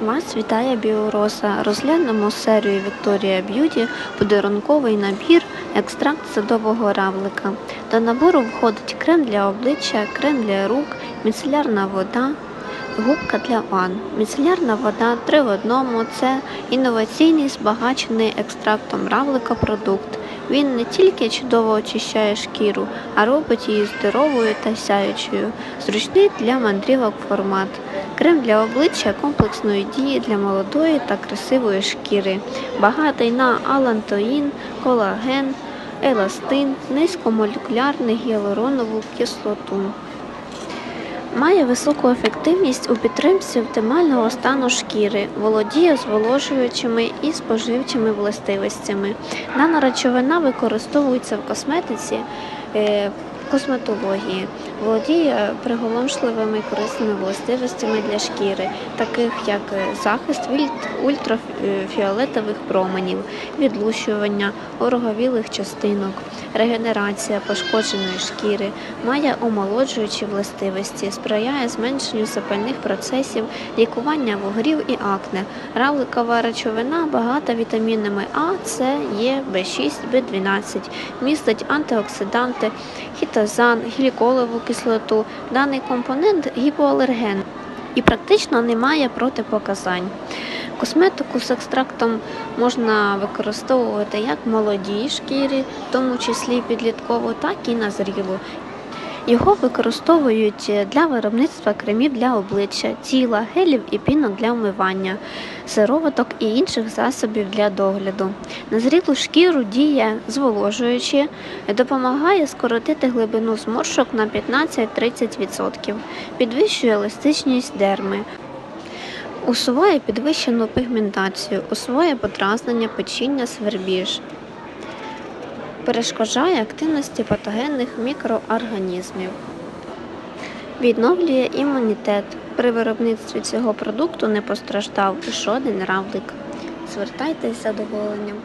Вас вітає Біороса. Розглянемо серію Вікторія Б'юті подарунковий набір екстракт садового равлика. До набору входить крем для обличчя, крем для рук, міцелярна вода, губка для ванн. Міцелярна вода 3 в одному це інноваційний збагачений екстрактом равлика продукт. Він не тільки чудово очищає шкіру, а робить її здоровою та сяючою. Зручний для мандрівок формат. Крем для обличчя комплексної дії для молодої та красивої шкіри. Багатий на алантоїн, колаген, еластин, низькомолекулярну гіалуронову кислоту. Має високу ефективність у підтримці оптимального стану шкіри, володіє зволожуючими і споживчими властивостями. Дана речовина використовується в косметиці, е, косметології, володіє приголомшливими корисними властивостями для шкіри, таких як е, захист від ультрафіолетових променів, відлущування ороговілих частинок, регенерація пошкодженої шкіри, має омолоджуючі властивості, сприяє зменшенню запальних процесів, лікування вугрів і акне. Равликова речовина багата вітамінами А, С, Е, В6, В12, містить антиоксиданти, хітозан, гліколову кислоту. Даний компонент гіпоалерген і практично не має протипоказань. Косметику з екстрактом можна використовувати як молодій шкірі, в тому числі підліткову, так і на зрілу. Його використовують для виробництва кремів для обличчя, тіла, гелів і пінок для вмивання, сироваток і інших засобів для догляду. На зрілу шкіру діє зволожуючи, допомагає скоротити глибину зморшок на 15-30%, підвищує еластичність дерми, усуває підвищену пігментацію, усуває подразнення, печіння, свербіж. Перешкоджає активності патогенних мікроорганізмів. Відновлює імунітет. При виробництві цього продукту не постраждав жоден равлик. Звертайтесь з задоволенням.